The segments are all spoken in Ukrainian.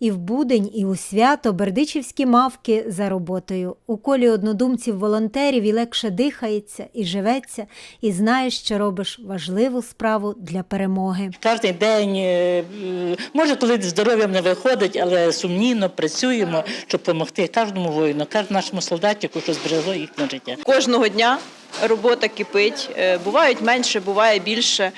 І в будень, і у свято бердичівські мавки за роботою. У колі однодумців волонтерів і легше дихається, і живеться, і знаєш, що робиш важливу справу для перемоги. Кожен день, е, може, коли здоров'ям не виходить, але сумнівно працюємо, щоб допомогти кожному воїну, кожному нашому солдатику, що зберегло їхнє життя. Кожного дня робота кипить. Е, Бувають менше, буває більше.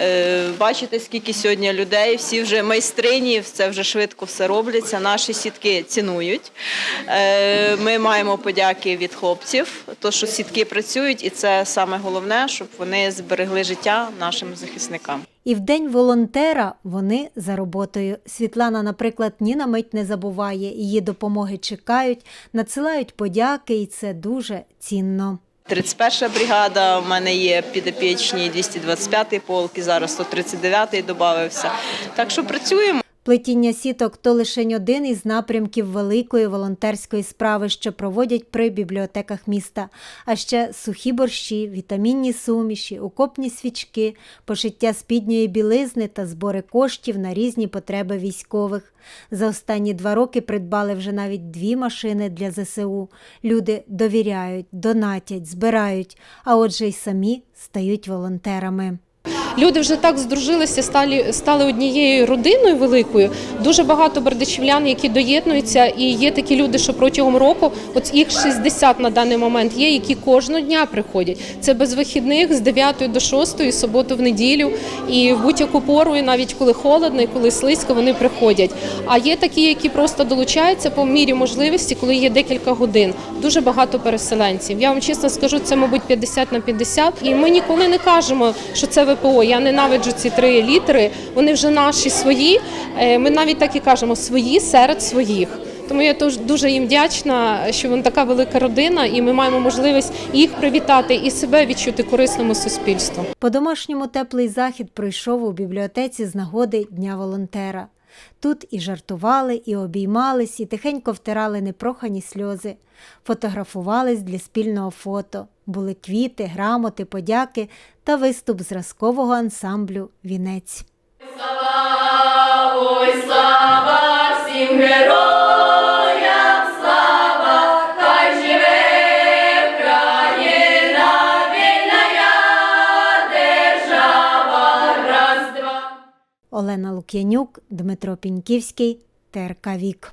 Е, Бачите, скільки сьогодні людей, всі вже майстрині, це вже швидко все робляться. Наші сітки цінують. Е, Ми маємо подяки від хлопців, то що сітки працюють, і це саме головне, щоб вони зберегли життя нашим захисникам. І в день волонтера вони за роботою. Світлана, наприклад, ні на мить не забуває, її допомоги чекають, надсилають подяки, і це дуже цінно. 31 бригада, у мене є підопічні 225-й полк, і зараз 139-й додався. Так що працюємо. Плетіння сіток то лише один із напрямків великої волонтерської справи, що проводять при бібліотеках міста. А ще сухі борщі, вітамінні суміші, окопні свічки, пошиття спідньої білизни та збори коштів на різні потреби військових. За останні два роки придбали вже навіть дві машини для ЗСУ. Люди довіряють, донатять, збирають, а отже й самі стають волонтерами. Люди вже так здружилися, стали, стали однією родиною великою. Дуже багато бердичівлян, які доєднуються, і є такі люди, що протягом року, от їх 60 на даний момент є, які кожного дня приходять. Це без вихідних з 9 до 6, суботу в неділю. І в будь-яку пору, і навіть коли холодно, і коли слизько, вони приходять. А є такі, які просто долучаються по мірі можливості, коли є декілька годин. Дуже багато переселенців. Я вам чесно скажу, це мабуть 50 на 50. І ми ніколи не кажемо, що це ВПО. Я ненавиджу ці три літери. Вони вже наші свої. Е, Ми навіть так і кажемо свої серед своїх. Тому я дуже їм вдячна, що вони така велика родина, і ми маємо можливість їх привітати і себе відчути корисному суспільству. По-домашньому теплий захід пройшов у бібліотеці з нагоди Дня волонтера. Тут і жартували, і обіймались, і тихенько втирали непрохані сльози, фотографувались для спільного фото. Були квіти, грамоти, подяки та виступ зразкового ансамблю Вінець. Олена Лук'янюк, Дмитро Піньківський, ТРК Вік.